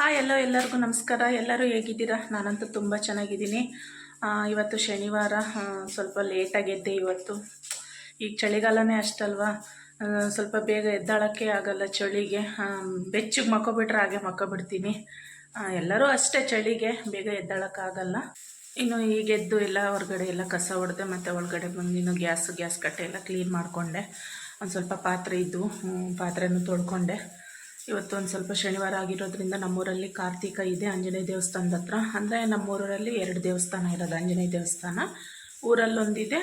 Hi, ಎಲ್ಲೋ ಎಲ್ಲರಿಗೂ ನಮಸ್ಕಾರ. ಎಲ್ಲರೂ ಹೇಗಿದ್ದೀರಾ? ನಾನಂತೂ ತುಂಬ ಚೆನ್ನಾಗಿದ್ದೀನಿ. ಇವತ್ತು ಶನಿವಾರ ಸ್ವಲ್ಪ ಲೇಟಾಗಿ ಎದ್ದೆ ಇವತ್ತು. ಈಗ ಚಳಿಗಾಲನೇ ಅಷ್ಟಲ್ವಾ? ಸ್ವಲ್ಪ ಬೇಗ ಎದ್ದಾಳಕ್ಕೆ ಆಗಲ್ಲ ಚಳಿಗೆ. ಬೆಚ್ಚಗೆ ಮಕ್ಕೊಬಿಟ್ರೆ ಹಾಗೆ ಮಕ್ಕೊಬಿಡ್ತೀನಿ. ಎಲ್ಲರೂ ಅಷ್ಟೇ ಚಳಿಗೆ ಬೇಗ ಎದ್ದಾಳಕ್ಕಾಗಲ್ಲ ಇನ್ನು ಈಗ ಎದ್ದು ಎಲ್ಲ ಹೊರಗಡೆ ಎಲ್ಲ ಕಸ ಹೊಡೆದೆ ಮತ್ತು ಒಳಗಡೆ ಬಂದು ಇನ್ನು ಗ್ಯಾಸ್ ಗ್ಯಾಸ್ ಕಟ್ಟೆ ಎಲ್ಲ ಕ್ಲೀನ್ ಮಾಡಿಕೊಂಡೆ. ಒಂದು ಸ್ವಲ್ಪ ಪಾತ್ರೆ ಇದ್ದು ಪಾತ್ರೆನೂ ತೊಳ್ಕೊಂಡೆ. ಇವತ್ತು ಒಂದು ಸ್ವಲ್ಪ ಶನಿವಾರ ಆಗಿರೋದ್ರಿಂದ ನಮ್ಮೂರಲ್ಲಿ ಕಾರ್ತಿಕ ಇದೆ ಆಂಜನೇಯ ದೇವಸ್ಥಾನದ ಹತ್ರ. ಅಂದರೆ ನಮ್ಮೂರಲ್ಲಿ ಎರಡು ದೇವಸ್ಥಾನ ಇರೋದು ಆಂಜನೇಯ ದೇವಸ್ಥಾನ. ಊರಲ್ಲೊಂದಿದೆ.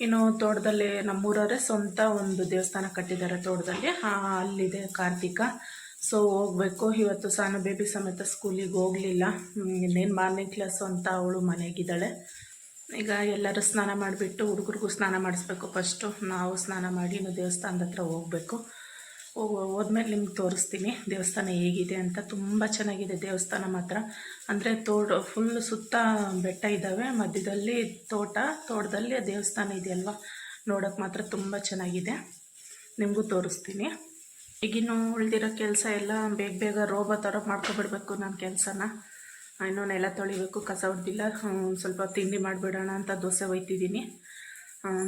ಇನ್ನು ತೋಟದಲ್ಲಿ ನಮ್ಮೂರವರೇ ಸ್ವಂತ ಒಂದು ದೇವಸ್ಥಾನ ಕಟ್ಟಿದ್ದಾರೆ ತೋಟದಲ್ಲಿ. ಅಲ್ಲಿದೆ ಕಾರ್ತಿಕ. ಸೊ ಹೋಗ್ಬೇಕು. ಇವತ್ತು ಸಾನು ಬೇಬಿ ಸಮೇತ ಸ್ಕೂಲಿಗೆ ಹೋಗಲಿಲ್ಲ. ಇನ್ನೇನು ಮಾರ್ನಿಂಗ್ ಕ್ಲಾಸ್ ಅಂತ ಅವಳು ಮನೆಗಿದ್ದಾಳೆ. ಈಗ ಎಲ್ಲರೂ ಸ್ನಾನ ಮಾಡಿಬಿಟ್ಟು ಹುಡುಗರಿಗೂ ಸ್ನಾನ ಮಾಡಿಸ್ಬೇಕು ಫಸ್ಟು ನಾವು ಸ್ನಾನ ಮಾಡಿ ಇನ್ನು ದೇವಸ್ಥಾನದ ಹತ್ರ ಹೋಗಬೇಕು. ಹೋದ್ಮೇಲೆ ನಿಮ್ಗೆ ತೋರಿಸ್ತೀನಿ. ದೇವಸ್ಥಾನ ಹೇಗಿದೆ ಅಂತ. ತುಂಬ ಚೆನ್ನಾಗಿದೆ ದೇವಸ್ಥಾನ ಮಾತ್ರ. ಅಂದರೆ ತೋಟ ಫುಲ್ ಸುತ್ತ ಬೆಟ್ಟ ಇದ್ದಾವೆ. ಮಧ್ಯದಲ್ಲಿ ತೋಟ, ತೋಟದಲ್ಲಿ ದೇವಸ್ಥಾನ ಇದೆಯಲ್ವ? ನೋಡೋಕ್ಕೆ ಮಾತ್ರ ತುಂಬ ಚೆನ್ನಾಗಿದೆ. ನಿಮಗೂ ತೋರಿಸ್ತೀನಿ. ಈಗಿನ ಉಳಿದಿರೋ ಕೆಲಸ ಎಲ್ಲ ಬೇಗ ಬೇಗ ರೋಬೋ ಥರ ಮಾಡ್ಕೊಬಿಡ್ಬೇಕು ನನ್ನ ಕೆಲಸನ. ಇನ್ನೂ ನೆಲ ತೊಳಿಬೇಕು, ಕಸ ಹೊಡೆದಿಲ್ಲ ಸ್ವಲ್ಪ ತಿಂಡಿ ಮಾಡಿಬಿಡೋಣ ಅಂತ ದೋಸೆ ಒಯ್ತಿದ್ದೀನಿ.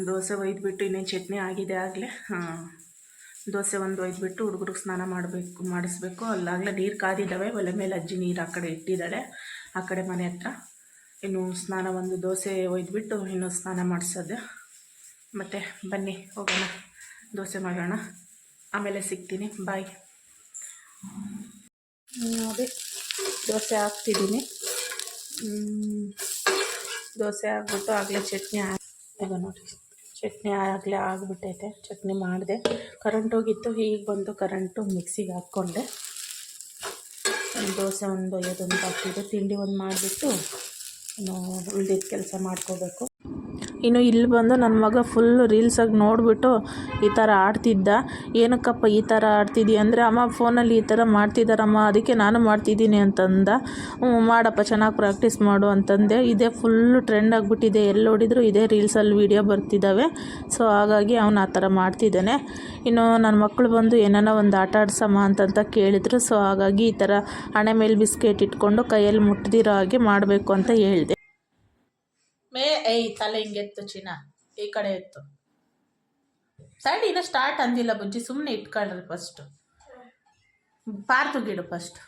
ದೋಸೆ ಒಯ್ದುಬಿಟ್ಟು ಇನ್ನೇನು ಚಟ್ನಿ ಆಗಿದೆ ಆಗಲೇ. ದೋಸೆ ಒಂದು ಒಯ್ದುಬಿಟ್ಟು ಹುಡುಗರಿಗೆ ಸ್ನಾನ ಮಾಡಬೇಕು, ಮಾಡಿಸ್ಬೇಕು. ಅಲ್ಲಾಗಲೇ ನೀರು ಕಾದಿದ್ದಾವೆ. ಒಲೆ ಮೇಲೆ ಅಜ್ಜಿ ನೀರು ಆ ಕಡೆ ಇಟ್ಟಿದ್ದಾಳೆ ಆ ಕಡೆ ಮನೆ ಹತ್ರ. ಇನ್ನು ಸ್ನಾನ ಒಂದು ದೋಸೆ ಒಯ್ದುಬಿಟ್ಟು ಇನ್ನು ಸ್ನಾನ ಮಾಡಿಸೋದು. ಮತ್ತು ಬನ್ನಿ, ಹೋಗೋಣ. ದೋಸೆ ಮಾಡೋಣ. ಆಮೇಲೆ ಸಿಗ್ತೀನಿ. ಬಾಯ್. ನೋಡಿ ದೋಸೆ ಹಾಕ್ತಿದ್ದೀನಿ. ದೋಸೆ ಹಾಕ್ಬಿಟ್ಟು ಆಗಲೇ ಚಟ್ನಿ ಹಾಕಿ ನೋಡಿ ಚಟ್ನಿ ಆಗಲೇ ಆಗಿಬಿಟ್ಟೈತೆ. ಚಟ್ನಿ ಮಾಡಿದೆ. ಕರೆಂಟ್ ಹೋಗಿತ್ತು ಈಗ ಬಂದು ಕರೆಂಟು ಮಿಕ್ಸಿಗೆ ಹಾಕ್ಕೊಂಡೆ. ದೋಸೆ, ಒಂದು ಒಯ್ಯೋದೊಂದು ಹಾಕ್ತಿದ್ದೆ ತಿಂಡಿ ಒಂದು ಮಾಡಿಬಿಟ್ಟು ಉಳ್ದಿದ್ದ ಕೆಲಸ ಮಾಡ್ಕೋಬೇಕು. ಇನ್ನು ಇಲ್ಲಿ ಬಂದು ನನ್ನ ಮಗ ಫುಲ್ ರೀಲ್ಸಾಗಿ ನೋಡಿಬಿಟ್ಟು ಈ ಥರ ಆಡ್ತಿದ್ದ. ಏನಕ್ಕಪ್ಪ ಈ ಥರ ಆಡ್ತಿದ್ದಿ ಅಂದರೆ, ಅಮ್ಮ ಫೋನಲ್ಲಿ ಈ ಥರ ಮಾಡ್ತಿದ್ದಾರಮ್ಮ ಅದಕ್ಕೆ ನಾನು ಮಾಡ್ತಿದ್ದೀನಿ ಅಂತಂದ. ಹ್ಞೂ, ಮಾಡಪ್ಪ, ಚೆನ್ನಾಗಿ ಪ್ರಾಕ್ಟೀಸ್ ಮಾಡು ಅಂತಂದೆ. ಇದೇ ಫುಲ್ಲು ಟ್ರೆಂಡ್ ಆಗಿಬಿಟ್ಟಿದೆ. ಎಲ್ಲಿ ನೋಡಿದ್ರು ಇದೇ ರೀಲ್ಸಲ್ಲಿ ವೀಡಿಯೋ ಬರ್ತಿದ್ದಾವೆ ಸೊ ಹಾಗಾಗಿ ಅವನು ಆ ಥರ ಮಾಡ್ತಿದ್ದಾನೆ. ಇನ್ನು ನನ್ನ ಮಕ್ಕಳು ಬಂದು ಏನಾನ ಒಂದು ಆಟ ಆಡ್ಸಮ್ಮ ಅಂತಂತ ಕೇಳಿದ್ರು. ಸೊ ಹಾಗಾಗಿ ಈ ಥರ ಹಣೆ ಮೇಲೆ ಬಿಸ್ಕೆಟ್ ಇಟ್ಕೊಂಡು ಕೈಯಲ್ಲಿ ಮುಟ್ಟದಿರೋ ಹಾಗೆ ಮಾಡಬೇಕು ಅಂತ ಹೇಳಿದೆ. ಮೇ ಏಯ್ ತಲೆ ಹಿಂಗೆತ್ತು ಚಿನ್ನ. ಈ ಕಡೆ ಎತ್ತು ಸೈಡ್ ಇನ್ನೂ ಸ್ಟಾರ್ಟ್ ಅಂದಿಲ್ಲ ಬುಜ್ಜಿ ಸುಮ್ಮನೆ ಇಟ್ಕೊಳ್ರಿ ಫಸ್ಟ್ ಪಾರ್ತು ಗಿಡು ಫಸ್ಟ್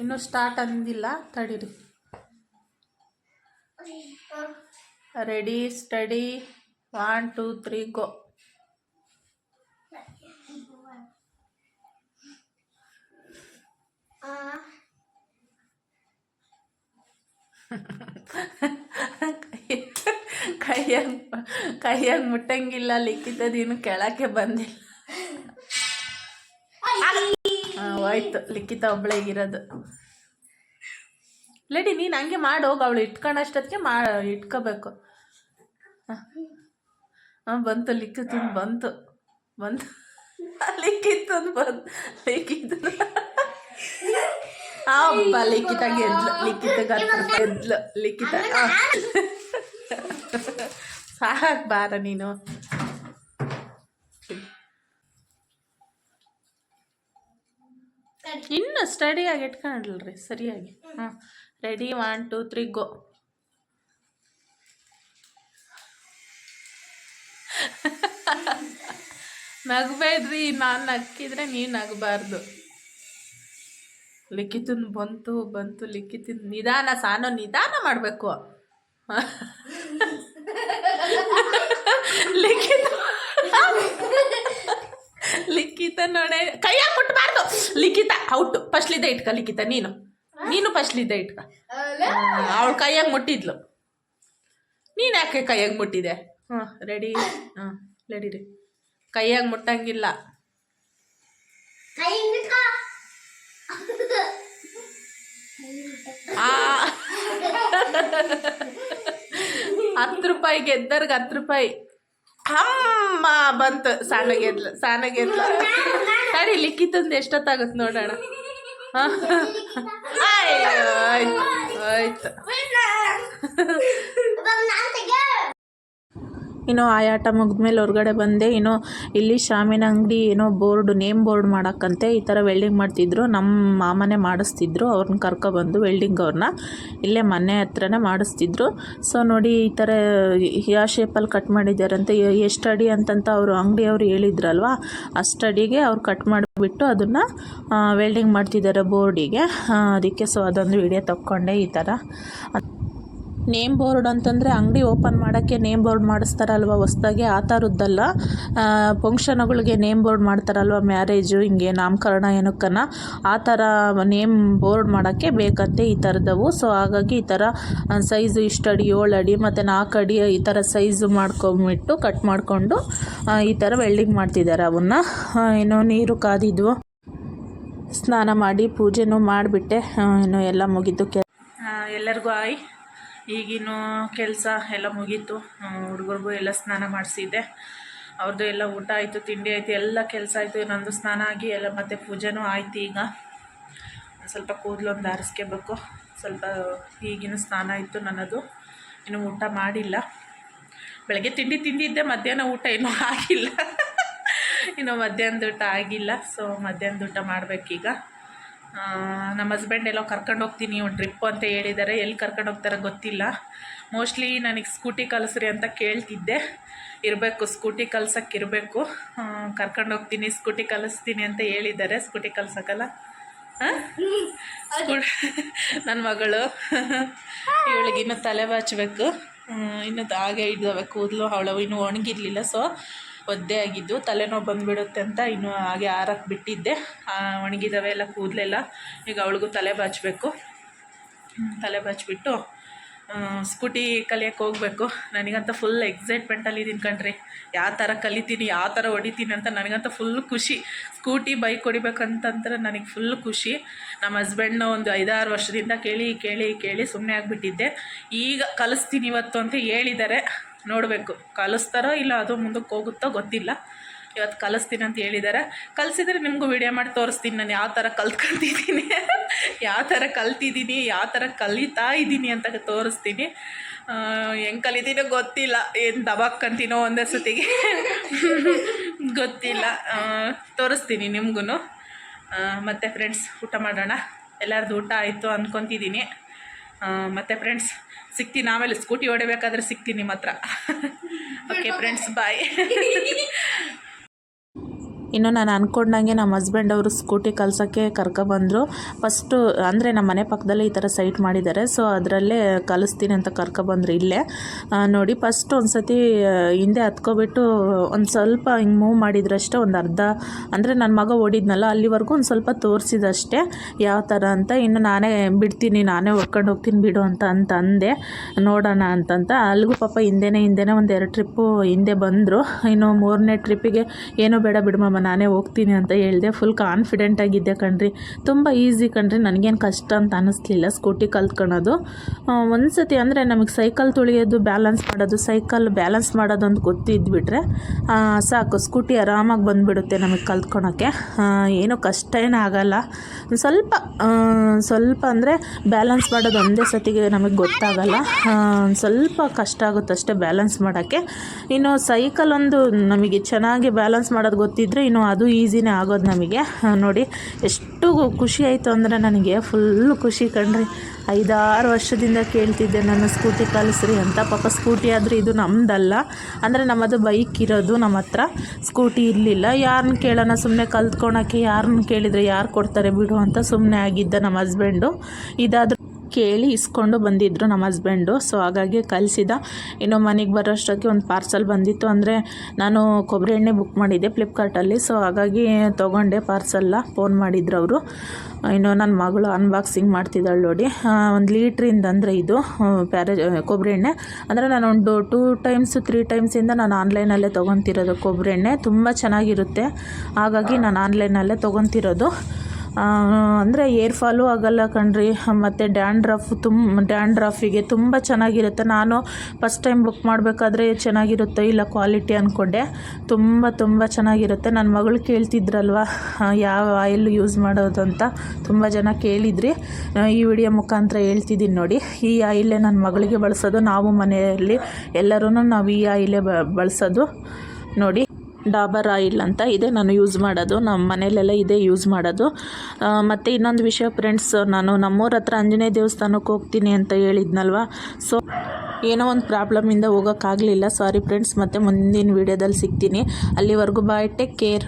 ಇನ್ನ ಸ್ಟಾರ್ಟ್ ಅಂದಿಲ್ಲ ತಡೀರಿ. Ready steady one two three go ಕೈಯಾಗ ಕೈಯಾಗ ಮುಟ್ಟಂಗಿಲ್ಲ ಲಿಖಿತದೇನು ಕೆಳಕ್ಕೆ ಬಂದಿಲ್ಲ. ಹೋಯ್ತು. ಲಿಖಿತ ಒಬ್ಬಳೇ ಇರೋದು. ಲೇಡಿ ನೀನು ಹಂಗೆ ಮಾಡಿ ಹೋಗಿ ಅವಳು ಇಟ್ಕೊಂಡಷ್ಟೊತ್ತಿಗೆ ಮಾ ಇಟ್ಕೋಬೇಕು. ಹಾಂ. ಬಂತು ಲಿಖಿತ ಬಂತು. ಬಂತು. ಲಿಕ್ಕಿತ್ತು ಬಂತು. ಲಿಖಿತ ಹಾಂ ಲಿಖಿತ ಗೆದ್ಲು ಲಿಖಿತ. ಗೆದ್ಲು ಲಿಖಿತ ಸಾಕು ಬಾರ ನೀನು. ತಡಿ. ಸ್ಟಡಿಯಾಗಿ ಇಟ್ಕೊಂಡ್ರಿ ಸರಿಯಾಗಿ. ಹಾಂ ready one two three go ನಗಬೇಡ್ರಿ, ನಾನು ನಕ್ಕಿದ್ರೆ ನೀವು ನಗಬಾರ್ದು. ಲಿಖಿತನ್ ಬಂತು ಬಂತು, ಲಿಖಿತಿನ ನಿಧಾನ, ಸಾನೋ ನಿಧಾನ ಮಾಡಬೇಕು. ಲಿಖಿತ ನೋಡೆ ಕೈಯಾಗ ಮುಟ್ಬಾರ್ದು. ಲಿಖಿತ ಔಟ್. ಫಸ್ಟ್ಲಿದ್ದ ಇಟ್ಕ ಲಿಖಿತ ನೀನು. ನೀನು ಫಸ್ಟ್ಲಿದ್ದ ಇಟ್ಕ. ಅವಳು ಕೈಯಾಗ ಮುಟ್ಟಿದ್ಲು. ನೀನು ಯಾಕೆ ಕೈಯಾಗ ಮುಟ್ಟಿದೆ? ಹಾಂ ರೆಡಿ ಹಾಂ ರೆಡಿ ರೀ. ಕೈಯಾಗ ಮುಟ್ಟಂಗಿಲ್ಲ. ಹತ್ತು ರೂಪಾಯಿ ಗೆದ್ದರ್ಗೆ ಹತ್ತು ರೂಪಾಯಿ. ಅಮ್ಮ ಬಂತು. ಸಣ್ಣ ಗೆದ್ಲು ಸರಿ ಲಿಕ್ಕಿತಂದು ಎಷ್ಟೊತ್ತಾಗುತ್ತೆ ನೋಡೋಣ. ಆಯ್ತು ಆಯ್ತು. ಇನ್ನು ಆಯಾಟ ಮುಗಿದ್ಮೇಲೆ ಹೊರಗಡೆ ಬಂದೆ ಇನ್ನು ಇಲ್ಲಿ ಶಾಮಿನ ಅಂಗಡಿ ಏನೋ ಬೋರ್ಡ್, ನೇಮ್ ಬೋರ್ಡ್ ಮಾಡೋಕ್ಕಂತೆ ಈ ಥರ ವೆಲ್ಡಿಂಗ್ ಮಾಡ್ತಿದ್ರು. ನಮ್ಮ ಮಾಮನೇ ಮಾಡಿಸ್ತಿದ್ರು, ಅವ್ರನ್ನ ಕರ್ಕೊಬಂದು ವೆಲ್ಡಿಂಗ್ ಅವ್ರನ್ನ ಇಲ್ಲೇ ಮನೆ ಹತ್ರನೇ ಮಾಡಿಸ್ತಿದ್ರು. ಸೊ ನೋಡಿ ಈ ಥರ ಯಾವ ಶೇಪಲ್ಲಿ ಕಟ್ ಮಾಡಿದ್ದಾರಂತೆ. ಎಷ್ಟು ಅಡಿ ಅಂತಂತ ಅವರು ಅಂಗಡಿಯವರು ಹೇಳಿದ್ರಲ್ವಾ, ಅಷ್ಟು ಅಡಿಗೆ ಅವ್ರು ಕಟ್ ಮಾಡಿಬಿಟ್ಟು ಅದನ್ನು ವೆಲ್ಡಿಂಗ್ ಮಾಡ್ತಿದ್ದಾರೆ ಬೋರ್ಡಿಗೆ. ಅದಕ್ಕೆ ಸೊ ಅದೊಂದು ವಿಡಿಯೋ ತಕ್ಕೊಂಡೆ ಈ ಥರ. ನೇಮ್ ಬೋರ್ಡ್ ಅಂತಂದರೆ ಅಂಗಡಿ ಓಪನ್ ಮಾಡೋಕ್ಕೆ ನೇಮ್ ಬೋರ್ಡ್ ಮಾಡಿಸ್ತಾರಲ್ವ ಹೊಸ್ದಾಗಿ? ಆ ಥರದ್ದಲ್ಲ ಫಂಕ್ಷನ್ಗಳಿಗೆ ನೇಮ್ ಬೋರ್ಡ್ ಮಾಡ್ತಾರಲ್ವ? ಮ್ಯಾರೇಜು, ಹಿಂಗೆ ನಾಮಕರಣ, ಏನಕ್ಕನ? ಆ ಥರ ನೇಮ್ ಬೋರ್ಡ್ ಮಾಡೋಕ್ಕೆ ಬೇಕಂತೆ ಈ ಥರದವು ಸೊ ಹಾಗಾಗಿ ಈ ಥರ ಸೈಜು ಇಷ್ಟು ಅಡಿ, ಏಳು ಅಡಿ, ಮತ್ತು ನಾಲ್ಕು ಅಡಿ, ಈ ಥರ ಸೈಜು ಮಾಡ್ಕೊಂಬಿಟ್ಟು ಕಟ್ ಮಾಡಿಕೊಂಡು ಈ ಥರ ವೆಲ್ಡಿಂಗ್ ಮಾಡ್ತಿದ್ದಾರೆ ಅವನ್ನ. ಏನೋ ನೀರು ಕಾದಿದ್ವು. ಸ್ನಾನ ಮಾಡಿ, ಪೂಜೆನೂ ಮಾಡಿಬಿಟ್ಟೆ. ಏನು ಎಲ್ಲ ಮುಗಿದು ಕೆ ಎಲ್ಲರಿಗೂ ಆಯ್. ಈಗಿನ್ನು ಕೆಲಸ ಎಲ್ಲ ಮುಗೀತು. ಹುಡುಗರಿಗೂ ಎಲ್ಲ ಸ್ನಾನ ಮಾಡಿಸಿದ್ದೆ. ಅವ್ರದ್ದು ಎಲ್ಲ ಊಟ ಆಯಿತು, ತಿಂಡಿ ಆಯಿತು, ಎಲ್ಲ ಕೆಲಸ ಆಯಿತು. ನಂದು ಸ್ನಾನ ಆಗಿ ಎಲ್ಲ ಮತ್ತು ಪೂಜೆನೂ ಆಯ್ತು ಈಗ. ಸ್ವಲ್ಪ ಕೂದಲು ಒಂದು ಆರಿಸ್ಕೋಬೇಕು. ಸ್ವಲ್ಪ ಈಗಿನ ಸ್ನಾನ ಇತ್ತು ನನ್ನದು. ಇನ್ನು ಊಟ ಮಾಡಿಲ್ಲ. ಬೆಳಗ್ಗೆ ತಿಂಡಿ ತಿಂದಿದ್ದೆ, ಮಧ್ಯಾಹ್ನ ಊಟ ಇನ್ನೂ ಆಗಿಲ್ಲ. ಇನ್ನು ಮಧ್ಯಾಹ್ನದ ಊಟ ಆಗಿಲ್ಲ. ಸೊ ಮಧ್ಯಾಹ್ನದ ಊಟ ಮಾಡಬೇಕೀಗ. ನಮ್ಮ ಹಸ್ಬೆಂಡ್ ಎಲ್ಲೋ ಕರ್ಕೊಂಡು ಹೋಗ್ತೀನಿ ಒಂದು ಟ್ರಿಪ್ ಅಂತ ಹೇಳಿದ್ದಾರೆ ಎಲ್ಲಿ ಕರ್ಕೊಂಡು ಹೋಗ್ತಾರೆ ಗೊತ್ತಿಲ್ಲ. ಮೋಸ್ಟ್ಲಿ ನನಗೆ ಸ್ಕೂಟಿ ಕಲಿಸ್ರಿ ಅಂತ ಕೇಳ್ತಿದ್ದೆ. ಇರಬೇಕು ಸ್ಕೂಟಿ ಕಲ್ಸಕ್ಕೆ ಇರಬೇಕು. ಕರ್ಕೊಂಡು ಹೋಗ್ತೀನಿ ಸ್ಕೂಟಿ ಕಲಿಸ್ತೀನಿ ಅಂತ ಹೇಳಿದ್ದಾರೆ ಸ್ಕೂಟಿ ಕಲ್ಸಕ್ಕಲ್ಲ ಹಾಂ ನನ್ನ ಮಗಳು. ಇವಳಿಗೆ ಇನ್ನು ತಲೆ ಬಾಚಬೇಕು. ಇನ್ನು ಹಾಗೆ ಇಡಬೇಕು ಕೂದಲು ಅವಳು ಇನ್ನೂ ಒಣಗಿರ್ಲಿಲ್ಲ. ಸೊ ಒದ್ದೆ ಆಗಿದ್ದು ತಲೆನೋವು ಬಂದುಬಿಡುತ್ತೆ ಅಂತ ಇನ್ನು ಹಾಗೆ ಆರಕ್ಕೆ ಬಿಟ್ಟಿದ್ದೆ. ಒಣಗಿದವೆ ಎಲ್ಲ ಕೂದಲೆಲ್ಲ. ಈಗ ಅವಳಿಗೂ ತಲೆ ಬಾಚಬೇಕು. ತಲೆ ಬಾಚಿಬಿಟ್ಟು ಸ್ಕೂಟಿ ಕಲಿಯೋಕ್ಕೆ ಹೋಗಬೇಕು. ನನಗಂತ ಫುಲ್ ಎಕ್ಸೈಟ್ಮೆಂಟಲ್ಲಿ ಇದ್ದೀನಿ ಕಣ್ರಿ. ಯಾವ ಥರ ಕಲಿತೀನಿ, ಯಾವ ಥರ ಹೊಡಿತೀನಿ ಅಂತ ನನಗಂತ ಫುಲ್ ಖುಷಿ. ಸ್ಕೂಟಿ ಬೈಕ್ ಹೊಡಿಬೇಕಂತಂದ್ರೆ ನನಗೆ ಫುಲ್ ಖುಷಿ. ನಮ್ಮ ಹಸ್ಬೆಂಡ್ನ ಒಂದು ಐದಾರು ವರ್ಷದಿಂದ ಕೇಳಿ ಕೇಳಿ ಕೇಳಿ ಸುಮ್ಮನೆ ಆಗಿಬಿಟ್ಟಿದ್ದೆ. ಈಗ ಕಲಿಸ್ತೀನಿ ಇವತ್ತು ಅಂತ ಹೇಳಿದ್ದಾರೆ. ನೋಡಬೇಕು. ಕಲಿಸ್ತಾರೋ ಇಲ್ಲ ಅದು ಮುಂದಕ್ಕೆ ಹೋಗುತ್ತೋ ಗೊತ್ತಿಲ್ಲ. ಇವತ್ತು ಕಲಿಸ್ತೀನಿ ಅಂತ ಹೇಳಿದ್ದಾರೆ ಕಲಿಸಿದ್ರೆ ನಿಮಗೂ ವಿಡಿಯೋ ಮಾಡಿ ತೋರಿಸ್ತೀನಿ ನಾನು ಯಾವ ಥರ ಕಲ್ತ್ಕೊಂತಿದ್ದೀನಿ. ಯಾವ ಥರ ಕಲ್ತಿದ್ದೀನಿ, ಯಾವ ಥರ ಕಲಿತಾ ಇದ್ದೀನಿ ಅಂತ ತೋರಿಸ್ತೀನಿ. ಹೆಂಗೆ ಕಲಿತೀನೋ ಗೊತ್ತಿಲ್ಲ. ಏನು ದಬಾಕ್ಕಂತೀನೋ ಒಂದೇ ಸತಿಗೆ. ಗೊತ್ತಿಲ್ಲ. ತೋರಿಸ್ತೀನಿ ನಿಮಗೂ ಮತ್ತು ಫ್ರೆಂಡ್ಸ್ ಊಟ ಮಾಡೋಣ. ಎಲ್ಲರದ್ದು ಊಟ ಆಯಿತು ಅಂದ್ಕೊತಿದ್ದೀನಿ ಮತ್ತು ಫ್ರೆಂಡ್ಸ್ ಸಿಗ್ತೀನಿ ಆಮೇಲೆ ಸ್ಕೂಟಿ ಹೊಡಿಬೇಕಾದ್ರೆ ಸಿಗ್ತೀನಿ ನಿಮ್ಮ ಹತ್ರ ಓಕೆ ಫ್ರೆಂಡ್ಸ್ ಬಾಯ್ ಇನ್ನು ನಾನು ಅಂದ್ಕೊಂಡಂಗೆ ನಮ್ಮ ಹಸ್ಬೆಂಡ್ ಅವರು ಸ್ಕೂಟಿ ಕಲ್ಸೋಕ್ಕೆ ಕರ್ಕೊಬಂದರು ಫಸ್ಟು ಅಂದರೆ ನಮ್ಮ ಮನೆ ಪಕ್ಕದಲ್ಲೇ ಈ ಥರ ಸೈಟ್ ಮಾಡಿದ್ದಾರೆ. ಸೊ ಅದರಲ್ಲೇ ಕಲಿಸ್ತೀನಿ ಅಂತ ಕರ್ಕೊಬಂದ್ರು ಇಲ್ಲೇ. ನೋಡಿ ಫಸ್ಟ್ ಒಂದು ಸತಿ ಹಿಂದೆ ಹತ್ಕೊಬಿಟ್ಟು ಒಂದು ಸ್ವಲ್ಪ ಹಿಂಗೆ ಮೂವ್ ಮಾಡಿದ್ರಷ್ಟೇ ಒಂದು ಅರ್ಧ, ಅಂದರೆ ನನ್ನ ಮಗ ಓಡಿದ್ನಲ್ಲ, ಅಲ್ಲಿವರೆಗೂ ಒಂದು ಸ್ವಲ್ಪ ತೋರಿಸಿದಷ್ಟೇ ಯಾವ ಥರ ಅಂತ. ಇನ್ನು ನಾನೇ ಬಿಡ್ತೀನಿ, ನಾನೇ ಹೊಡ್ಕೊಂಡು ಹೋಗ್ತೀನಿ ಬಿಡು ಅಂತ ಅಂತ ಅಂದೆ ನೋಡೋಣ ಅಂತಂತ. ಅಲ್ಲಿಗೂ ಪಾಪ ಹಿಂದೆನೇ ಹಿಂದೆನೇ ಒಂದು ಎರಡು ಟ್ರಿಪ್ಪು ಹಿಂದೆ ಬಂದರು. ಇನ್ನು ಮೂರನೇ ಟ್ರಿಪ್ಪಿಗೆ ಏನೂ ಬೇಡ ಬಿಡಮ್ಮ ನಾನೇ ಹೋಗ್ತೀನಿ ಅಂತ ಹೇಳಿದೆ. ಫುಲ್ ಕಾನ್ಫಿಡೆಂಟ್ ಆಗಿದ್ದೆ ಕಣ್ರಿ. ತುಂಬ ಈಸಿ ಕಣ್ರಿ. ನನಗೇನು ಕಷ್ಟ ಅಂತ ಅನ್ನಿಸ್ಲಿಲ್ಲ ಸ್ಕೂಟಿ ಕಲ್ತ್ಕೊಳೋದು. ಒಂದು ಸತಿ ಅಂದರೆ ನಮಗೆ ಸೈಕಲ್ ತುಳಿಯೋದು ಬ್ಯಾಲೆನ್ಸ್ ಮಾಡೋದು ಸೈಕಲ್ ಬ್ಯಾಲೆನ್ಸ್ ಮಾಡೋದು ಅಂತ ಗೊತ್ತಿದ್ಬಿಟ್ರೆ ಸಾಕು. ಸ್ಕೂಟಿ ಆರಾಮಾಗಿ ಬಂದುಬಿಡುತ್ತೆ ನಮಗೆ ಕಲ್ತ್ಕೊಳೋಕ್ಕೆ. ಏನೂ ಕಷ್ಟ ಏನೂ ಆಗೋಲ್ಲ. ಸ್ವಲ್ಪ ಸ್ವಲ್ಪ ಅಂದರೆ ಬ್ಯಾಲೆನ್ಸ್ ಮಾಡೋದು ಒಂದೇ ಸತಿಗೆ ನಮಗೆ ಗೊತ್ತಾಗಲ್ಲ. ಸ್ವಲ್ಪ ಕಷ್ಟ ಆಗುತ್ತಷ್ಟೇ ಬ್ಯಾಲೆನ್ಸ್ ಮಾಡೋಕ್ಕೆ. ಇನ್ನು ಸೈಕಲ್ ಒಂದು ನಮಗೆ ಚೆನ್ನಾಗಿ ಬ್ಯಾಲೆನ್ಸ್ ಮಾಡೋದು ಗೊತ್ತಿದ್ದರೆ ಇನ್ನು ಅದು ಈಸಿನೇ ಆಗೋದು ನಮಗೆ. ನೋಡಿ, ಎಷ್ಟು ಖುಷಿ ಆಯಿತು ಅಂದರೆ ನನಗೆ ಫುಲ್ಲು ಖುಷಿ ಕಣ್ರಿ. ಐದಾರು ವರ್ಷದಿಂದ ಕೇಳ್ತಿದ್ದೆ, ನನ್ನ ಸ್ಕೂಟಿ ಕಲಿಸ್ರಿ ಅಂತ. ಪಾಪ ಸ್ಕೂಟಿ ಆದರೆ ಇದು ನಮ್ಮದಲ್ಲ ಅಂದರೆ ನಮ್ಮದು ಬೈಕ್ ಇರೋದು, ನಮ್ಮ ಹತ್ರ ಸ್ಕೂಟಿ ಇರಲಿಲ್ಲ. ಯಾರನ್ನ ಕೇಳೋಣ ಸುಮ್ಮನೆ ಕಲ್ತ್ಕೊಳಕ್ಕೆ ಯಾರನ್ನ ಕೇಳಿದರೆ ಯಾರು ಕೊಡ್ತಾರೆ ಬಿಡು ಅಂತ ಸುಮ್ಮನೆ ಆಗಿದ್ದ ನಮ್ಮ ಹಸ್ಬೆಂಡು ಇದಾದರೂ ಕೇಳಿ ಇಸ್ಕೊಂಡು ಬಂದಿದ್ದರು ನಮ್ಮ ಹಸ್ಬೆಂಡು ಸೊ ಹಾಗಾಗಿ ಕಲಿಸಿದ. ಇನ್ನು ಮನೆಗೆ ಬರೋಷ್ಟಕ್ಕೆ ಒಂದು ಪಾರ್ಸಲ್ ಬಂದಿತ್ತು. ಅಂದರೆ ನಾನು ಕೊಬ್ಬರಿ ಎಣ್ಣೆ ಬುಕ್ ಮಾಡಿದ್ದೆ ಫ್ಲಿಪ್ಕಾರ್ಟಲ್ಲಿ ಸೊ ಹಾಗಾಗಿ ತೊಗೊಂಡೆ ಪಾರ್ಸಲ್ಲ ಫೋನ್ ಮಾಡಿದ್ರು ಅವರು. ಇನ್ನು ನನ್ನ ಮಗಳು ಅನ್ಬಾಕ್ಸಿಂಗ್ ಮಾಡ್ತಿದ್ದಾಳೆ ನೋಡಿ. ಒಂದು ಲೀಟ್ರಿಂದ ಅಂದರೆ ಇದು ಪ್ಯಾರೇಜ್ ಕೊಬ್ಬರಿ ಎಣ್ಣೆ. ಅಂದರೆ ನಾನು ಒಂದು ಟೂ ಟೈಮ್ಸು ತ್ರೀ ಟೈಮ್ಸಿಂದ ನಾನು ಆನ್ಲೈನಲ್ಲೇ ತೊಗೊತಿರೋದು ಕೊಬ್ಬರಿ ಎಣ್ಣೆ. ತುಂಬ ಚೆನ್ನಾಗಿರುತ್ತೆ. ಹಾಗಾಗಿ ನಾನು ಆನ್ಲೈನಲ್ಲೇ ತೊಗೊತಿರೋದು. ಅಂದರೆ ಏರ್ ಫಾಲು ಆಗಲ್ಲ ಕಣ್ರಿ. ಮತ್ತು ಡ್ಯಾಂಡ್ರಫ್ ತುಂಬ ಡ್ಯಾಂಡ್ರಫಿಗೆ ತುಂಬ ಚೆನ್ನಾಗಿರುತ್ತೆ. ನಾನು ಫಸ್ಟ್ ಟೈಮ್ ಬುಕ್ ಮಾಡಬೇಕಾದ್ರೆ ಚೆನ್ನಾಗಿರುತ್ತೆ. ಇಲ್ಲ ಕ್ವಾಲಿಟಿ ಅಂದ್ಕೊಂಡೆ ತುಂಬ ತುಂಬ ಚೆನ್ನಾಗಿರುತ್ತೆ. ನನ್ನ ಮಗಳು ಕೇಳ್ತಿದ್ರಲ್ವ ಯಾವ ಆಯಿಲ್ ಯೂಸ್ ಮಾಡೋದು ಅಂತ. ತುಂಬ ಜನ ಕೇಳಿದ್ರಿ. ಈ ವಿಡಿಯೋ ಮುಖಾಂತರ ಹೇಳ್ತಿದ್ದೀನಿ ನೋಡಿ. ಈ ಆಯಿಲೇ ನನ್ನ ಮಗಳಿಗೆ ಬಳಸೋದು. ನಾವು ಮನೆಯಲ್ಲಿ ಎಲ್ಲರೂ ನಾವು ಈ ಆಯಿಲೇ ಬಳಸೋದು. ನೋಡಿ. ಡಾಬರ್ ಆಯಿಲ್ ಅಂತ ಇದೆ, ನಾನು ಯೂಸ್ ಮಾಡೋದು. ನಮ್ಮ ಮನೇಲೆಲ್ಲ ಇದೇ ಯೂಸ್ ಮಾಡೋದು. ಮತ್ತು ಇನ್ನೊಂದು ವಿಷಯ ಫ್ರೆಂಡ್ಸ್ ನಾನು ನಮ್ಮೂರ ಹತ್ರ ಆಂಜನೇಯ ದೇವಸ್ಥಾನಕ್ಕೆ ಹೋಗ್ತೀನಿ ಅಂತ ಹೇಳಿದ್ನಲ್ವ? ಸೊ ಏನೋ ಒಂದು ಪ್ರಾಬ್ಲಮಿಂದ ಹೋಗೋಕ್ಕಾಗಲಿಲ್ಲ. ಸಾರಿ ಫ್ರೆಂಡ್ಸ್ ಮತ್ತು ಮುಂದಿನ ವೀಡಿಯೋದಲ್ಲಿ ಸಿಗ್ತೀನಿ. ಅಲ್ಲಿವರೆಗೂ ಬಾಯ್ ಟೇಕ್ ಕೇರ್